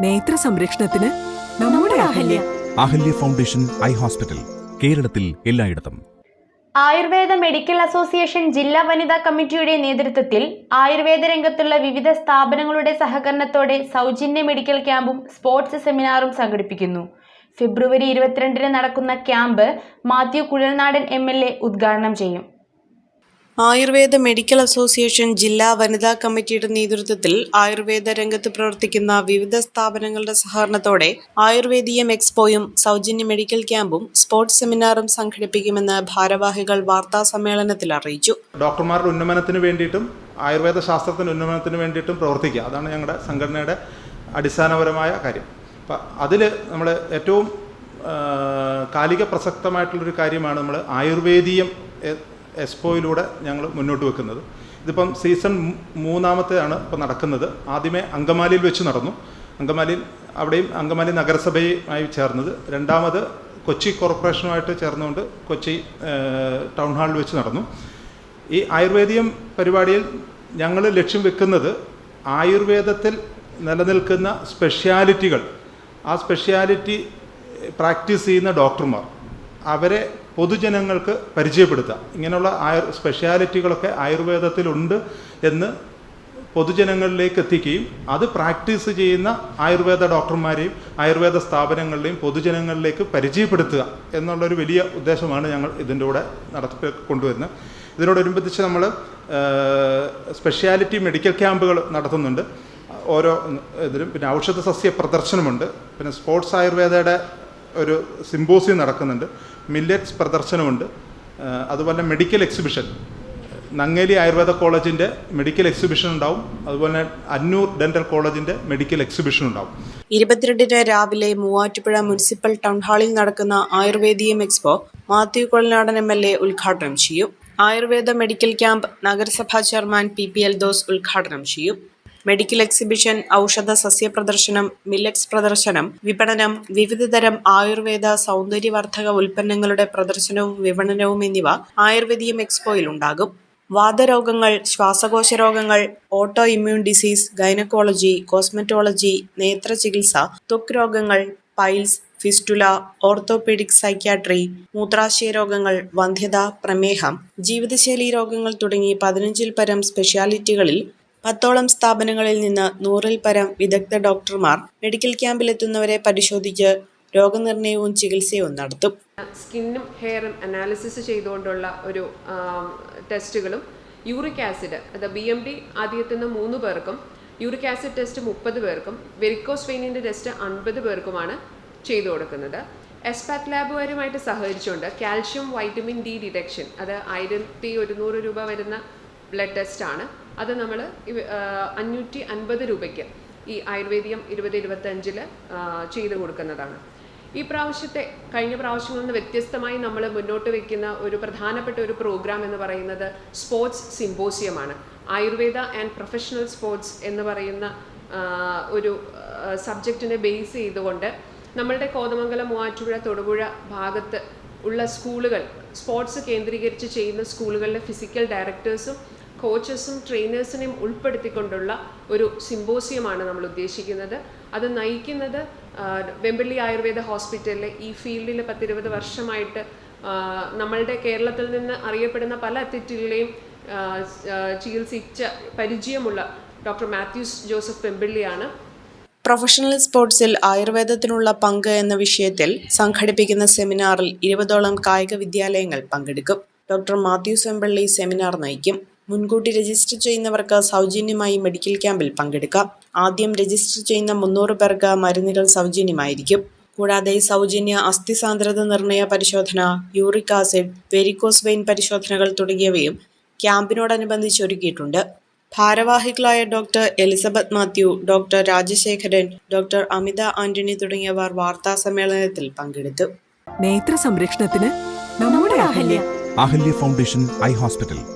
നേത്ര സംരക്ഷണത്തിന് നമ്മുടെ Ahalya. Ahalya foundation eye hospital കേരളത്തിൽ എല്ലായിടത്തും. ആയുർവേദ മെഡിക്കൽ അസോസിയേഷൻ ജില്ലാ വനിതാ കമ്മിറ്റിയുടെ നേതൃത്വത്തിൽ ആയുർവേദ രംഗത്തുള്ള വിവിധ സ്ഥാപനങ്ങളുടെ സഹകരണത്തോടെ സൗജന്യ മെഡിക്കൽ ക്യാമ്പും സ്പോർട്സ് സെമിനാറും സംഘടിപ്പിക്കുന്നു. ഫെബ്രുവരി ഇരുപത്തിരണ്ടിന് നടക്കുന്ന camp Mathew Kuzhalnadan M L A ഉദ്ഘാടനം ചെയ്യും. ആയുർവേദ മെഡിക്കൽ അസോസിയേഷൻ ജില്ലാ വനിതാ കമ്മിറ്റിയുടെ നേതൃത്വത്തിൽ ആയുർവേദ രംഗത്ത് പ്രവർത്തിക്കുന്ന വിവിധ സ്ഥാപനങ്ങളുടെ സഹകരണത്തോടെ ആയുർവേദീയം എക്സ്പോയും സൗജന്യ മെഡിക്കൽ ക്യാമ്പും സ്പോർട്സ് സെമിനാറും സംഘടിപ്പിക്കുമെന്ന് ഭാരവാഹികൾ വാർത്താ സമ്മേളനത്തിൽ അറിയിച്ചു. ഡോക്ടർമാരുടെ ഉന്നമനത്തിന് വേണ്ടിയിട്ടും ആയുർവേദ ശാസ്ത്രത്തിന്റെ ഉന്നമനത്തിന് വേണ്ടിയിട്ടും പ്രവർത്തിക്കുക. അതാണ് ഞങ്ങളുടെ സംഘടനയുടെ അടിസ്ഥാനപരമായ കാര്യം. അപ്പം അതിൽ നമ്മൾ ഏറ്റവും കാലിക പ്രസക്തമായിട്ടുള്ളൊരു കാര്യമാണ് നമ്മൾ ആയുർവേദീയം എക്സ്പോയിലൂടെ ഞങ്ങൾ മുന്നോട്ട് വെക്കുന്നത്. ഇതിപ്പം സീസൺ മൂന്നാമത്തേതാണ് ഇപ്പം നടക്കുന്നത്. ആദ്യമേ അങ്കമാലിയിൽ വെച്ച് നടന്നു. അങ്കമാലിയിൽ അവിടെയും അങ്കമാലി നഗരസഭയുമായി ചേർന്നത്. രണ്ടാമത് കൊച്ചി കോർപ്പറേഷനുമായിട്ട് ചേർന്നുകൊണ്ട് കൊച്ചി ടൗൺ ഹാളിൽ വെച്ച് നടന്നു. ഈ ആയുർവേദിയം പരിപാടിയിൽ ഞങ്ങൾ ലക്ഷ്യം വെക്കുന്നത് ആയുർവേദത്തിൽ നിലനിൽക്കുന്ന സ്പെഷ്യാലിറ്റികൾ ആ സ്പെഷ്യാലിറ്റി പ്രാക്ടീസ് ചെയ്യുന്ന ഡോക്ടർമാർ അവരെ പൊതുജനങ്ങൾക്ക് പരിചയപ്പെടുത്തുക ഇങ്ങനെയുള്ള ആയുർ സ്പെഷ്യാലിറ്റികളൊക്കെ ആയുർവേദത്തിലുണ്ട് എന്ന് പൊതുജനങ്ങളിലേക്ക് എത്തിക്കുകയും അത് പ്രാക്ടീസ് ചെയ്യുന്ന ആയുർവേദ ഡോക്ടർമാരെയും ആയുർവേദ സ്ഥാപനങ്ങളിലെയും പൊതുജനങ്ങളിലേക്ക് പരിചയപ്പെടുത്തുക എന്നുള്ളൊരു വലിയ ഉദ്ദേശമാണ് ഞങ്ങൾ ഇതിന്റെ കൂടെ നടത്തി കൊണ്ടുവരുന്നത്. ഇതിനോടനുബന്ധിച്ച് നമ്മൾ സ്പെഷ്യാലിറ്റി മെഡിക്കൽ ക്യാമ്പുകൾ നടത്തുന്നുണ്ട്. ഓരോ ഇതിലും പിന്നെ ഔഷധ സസ്യ പ്രദർശനമുണ്ട്. പിന്നെ സ്പോർട്സ് ആയുർവേദയുടെ ഒരു സിമ്പോസിയം നടക്കുന്നുണ്ട്. മില്ലറ്റ്സ് പ്രദർശനമുണ്ട്. അതുപോലെ മെഡിക്കൽ എക്സിബിഷൻ. നങ്ങേലി ആയുർവേദ കോളേജിന്റെ മെഡിക്കൽ എക്സിബിഷൻ ഉണ്ടാവും. അതുപോലെ അന്നൂർ ഡെന്റൽ കോളേജിന്റെ മെഡിക്കൽ എക്സിബിഷൻ ഉണ്ടാവും. ഇരുപത്തിരണ്ടിന് രാവിലെ മൂവാറ്റുപുഴ മുനിസിപ്പൽ ടൗൺ ഹാളിൽ നടക്കുന്ന Ayurvedium expo Mathew Kolanadan M L A ഉദ്ഘാടനം ചെയ്യും. ആയുർവേദ മെഡിക്കൽ ക്യാമ്പ് നഗരസഭാ chairman P P L Doss ഉദ്ഘാടനം ചെയ്യും. മെഡിക്കൽ എക്സിബിഷൻ ഔഷധ സസ്യ പ്രദർശനം മില്ലറ്റ്സ് പ്രദർശനം വിപണനം വിവിധതരം ആയുർവേദ സൗന്ദര്യവർദ്ധക ഉൽപ്പന്നങ്ങളുടെ പ്രദർശനവും വിപണനവും എന്നിവ ആയുർവേദിയം എക്സ്പോയിൽ ഉണ്ടാകും. വാതരോഗങ്ങൾ ശ്വാസകോശ രോഗങ്ങൾ auto immune disease gynaecology cosmetology നേത്ര ചികിത്സ ത്വക്ക് രോഗങ്ങൾ പൈൽസ് ഫിസ്റ്റുല ഓർത്തോപീഡിക് സൈക്യാട്രി മൂത്രാശയ രോഗങ്ങൾ വന്ധ്യത പ്രമേഹം ജീവിതശൈലി രോഗങ്ങൾ തുടങ്ങി പതിനഞ്ചിൽ പരം സ്പെഷ്യാലിറ്റികളിൽ പത്തോളം സ്ഥാപനങ്ങളിൽ നിന്ന് നൂറിൽ പരം വിദഗ്ധ ഡോക്ടർമാർ മെഡിക്കൽ ക്യാമ്പിലെത്തുന്നവരെ പരിശോധിച്ച് രോഗനിർണയവും ചികിത്സയും നടത്തും. സ്കിന്നും ഹെയറും അനാലിസിസ് ചെയ്തുകൊണ്ടുള്ള ഒരു ടെസ്റ്റുകളും യൂറിക് ആസിഡ് അത് ബി എം ഡി ആദ്യത്തുന്ന മൂന്ന് പേർക്കും യൂറിക് ആസിഡ് ടെസ്റ്റ് മുപ്പത് പേർക്കും വെരിക്കോസ് വെയിനിന്റെ ടെസ്റ്റ് അൻപത് പേർക്കുമാണ് ചെയ്തു കൊടുക്കുന്നത്. എസ്പാറ്റ് ലാബുകാരുമായിട്ട് സഹകരിച്ചുകൊണ്ട് കാൽഷ്യം വൈറ്റമിൻ ഡി ഡിറ്റക്ഷൻ അത് ആയിരത്തി ഒരുന്നൂറ് രൂപ വരുന്ന ബ്ലഡ് ടെസ്റ്റാണ്. അത് നമ്മൾ അഞ്ഞൂറ്റി അൻപത് രൂപയ്ക്ക് ഈ ആയുർവേദിയം ഇരുപത് ഇരുപത്തഞ്ചിൽ ചെയ്തു കൊടുക്കുന്നതാണ്. ഈ പ്രാവശ്യത്തെ കഴിഞ്ഞ പ്രാവശ്യങ്ങളിൽ നിന്ന് വ്യത്യസ്തമായി നമ്മൾ മുന്നോട്ട് വെക്കുന്ന ഒരു പ്രധാനപ്പെട്ട ഒരു പ്രോഗ്രാം എന്ന് പറയുന്നത് സ്പോർട്സ് സിമ്പോസിയമാണ്. ആയുർവേദ ആൻഡ് പ്രൊഫഷണൽ സ്പോർട്സ് എന്ന് പറയുന്ന ഒരു സബ്ജക്റ്റിനെ ബേസ് ചെയ്തുകൊണ്ട് നമ്മളുടെ കോതമംഗലം മൂവാറ്റുപുഴ തൊടുപുഴ ഭാഗത്ത് ഉള്ള സ്കൂളുകൾ സ്പോർട്സ് കേന്ദ്രീകരിച്ച് ചെയ്യുന്ന സ്കൂളുകളിലെ ഫിസിക്കൽ ഡയറക്ടേഴ്സും കോച്ചസും ട്രെയിനേഴ്സിനെയും ഉൾപ്പെടുത്തിക്കൊണ്ടുള്ള ഒരു സിമ്പോസിയമാണ് നമ്മൾ ഉദ്ദേശിക്കുന്നത്. അത് നയിക്കുന്നത് വെമ്പള്ളി ആയുർവേദ ഹോസ്പിറ്റലിലെ ഈ ഫീൽഡിൽ പത്തിരുപത് വർഷമായിട്ട് നമ്മളുടെ കേരളത്തിൽ നിന്ന് അറിയപ്പെടുന്ന പല ആ, ചികിത്സിച്ച പരിചയമുള്ള ഡോക്ടർ മാത്യൂസ് ജോസഫ് വെമ്പള്ളിയാണ്. പ്രൊഫഷണൽ സ്പോർട്സിൽ ആയുർവേദത്തിനുള്ള പങ്ക് എന്ന വിഷയത്തിൽ സംഘടിപ്പിക്കുന്ന സെമിനാറിൽ ഇരുപതോളം കായിക വിദ്യാലയങ്ങൾ പങ്കെടുക്കും. ഡോക്ടർ മാത്യൂസ് വെമ്പള്ളി സെമിനാർ നയിക്കും. മുൻകൂട്ടി രജിസ്റ്റർ ചെയ്യുന്നവർക്ക് സൗജന്യമായി മെഡിക്കൽ ക്യാമ്പിൽ പങ്കെടുക്കാം. ആദ്യം രജിസ്റ്റർ ചെയ്യുന്ന മുന്നൂറ് പേർക്ക് മരുന്നുകൾ സൗജന്യമായിരിക്കും. കൂടാതെ സൗജന്യ അസ്ഥിസാന്ദ്രത നിർണയ പരിശോധന യൂറിക് ആസിഡ് വെരിക്കോസ് വെയിൻ പരിശോധനകൾ തുടങ്ങിയവയും ക്യാമ്പിനോടനുബന്ധിച്ച് ഒരുക്കിയിട്ടുണ്ട്. ഭാരവാഹികളായ doctor Elizabeth Mathew doctor Rajasekharan doctor Amitha Antony തുടങ്ങിയവർ വാർത്താ സമ്മേളനത്തിൽ പങ്കെടുത്തു. നേത്ര സംരക്ഷണത്തിന് നമ്മുടെ Ahalya. Ahalya foundation eye hospital.